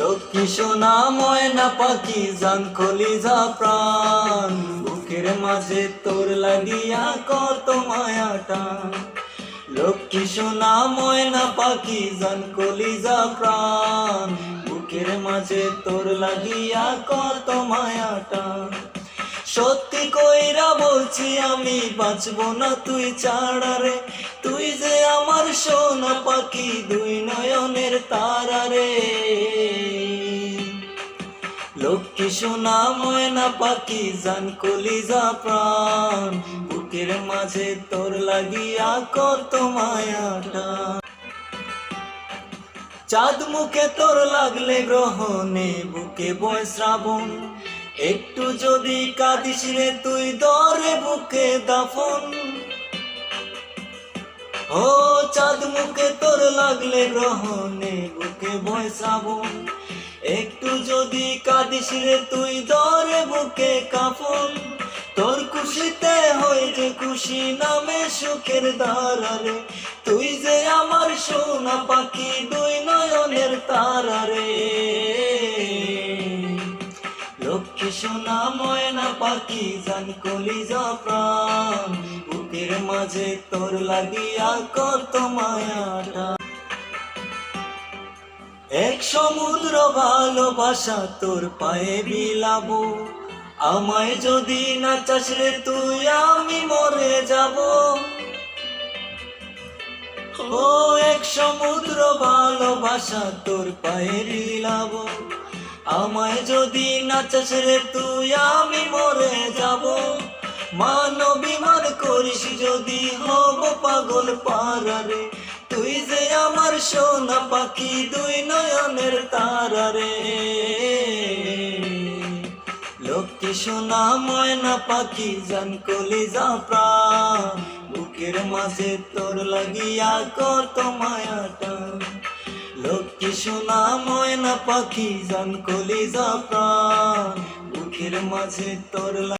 লক্ষ্মী সোনা, ময়না পাখি, জান কলিজা প্রাণ। বুকের মাঝে তোর লাগিয়া কত মায়াটা লক্ষ্মী সোনা, ময়না পাখি, জান কলিজা প্রাণ। বুকের মাঝে তোর লাগিয়া কত মায়াটা সত্যি কইরা বলছি, আমি বাঁচবো না তুই ছাড়া রে। তুই যে আমার সোনা পাখি, দুই নয়নের তারা লক্ষ্মী সোনা, ময়না পাখি, জান কলিজা প্রাণ। বুকের মাঝে তোর লাগিয়া কত মায়াটা চাঁদ মুখে তোর লাগলে গ্রহণে, বুকে বয় শ্রাবণ। একটু যদি কাঁদিস রে তুই, দরে বুকে দাফন। ও চাঁদ মুখে তোর লাগলে গ্রহণে, বুকে বয় শ্রাবণ। একটু যদি কাঁদিস রে তুই দরে বুকে কাফন। তোর খুশিতে হই যে খুশি নামে সুখের দাঁড়ারে তুই যে আমার সোনা পাখি দুই নয়নের তারারে। লক্ষ্মী সোনা, ময়না পাখি, জান কলিজা প্রাণ। বুকের মাঝে তোর লাগিয়া কত মায়াটা। এক সমুদ্র ভালোবাসা তোর পায়ে বিলাবো। আমায় যদি না চাস রে তুই, আমি মরে যাব। ও এক সমুদ্র ভালোবাসা তোর পায়ে বিলাবো। আমায় যদি না চাস রে তুই, আমি মরে যাব। মানবী মান করিস যদি, হব পাগল পারারে যে আমার সোনা পাখি দুই নয়নের তারারে লক্ষ্মী সোনা ময়না পাখি, জান কলিজা প্রাণ। বুকের মাঝে তোর লাগিয়া কত মায়াটা। লক্ষ্মী সোনা ময়না পাখি, জান কলিজা প্রাণ। বুকের মাঝে তোর